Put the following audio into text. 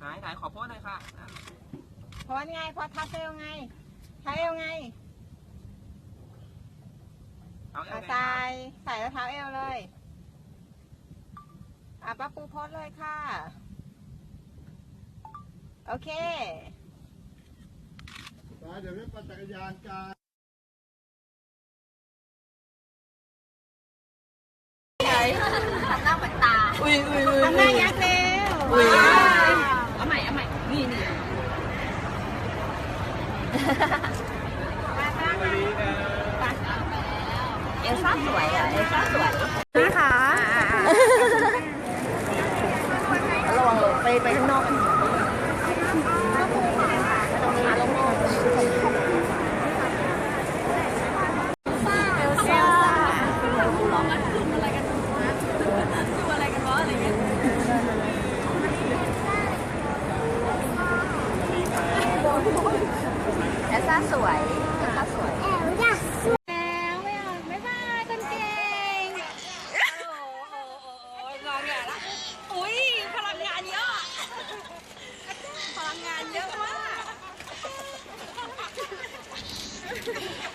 ไหนไหนขอโพสหน่อยค่ะอะโพสไงโพสทับเอวไงเท้าเอวไงเอาเอวอะไงใส่ใส่แล้วเท้าเอวเลยอะป้าปูโพสเลยค่ะ โอเคไปเดี๋ยวไปปั่นจักรยานกันทำหน้าเหมือนตา อุ้ยอุ้ยอุ้ย ทำหน้ายักษ์เร็ว เอาใหม่เอาใหม่ นี่นี่ เอลซ่าสวยอะเอลซ่าสวยนะคะระวังไปไปข้างนอก เอลซ่าสวยเอลซ่าสวยแล้วไม่เอาไม่บายคนเก่งงอแงละอุ้ยพลังงานเยอะพลังงานเยอะมาก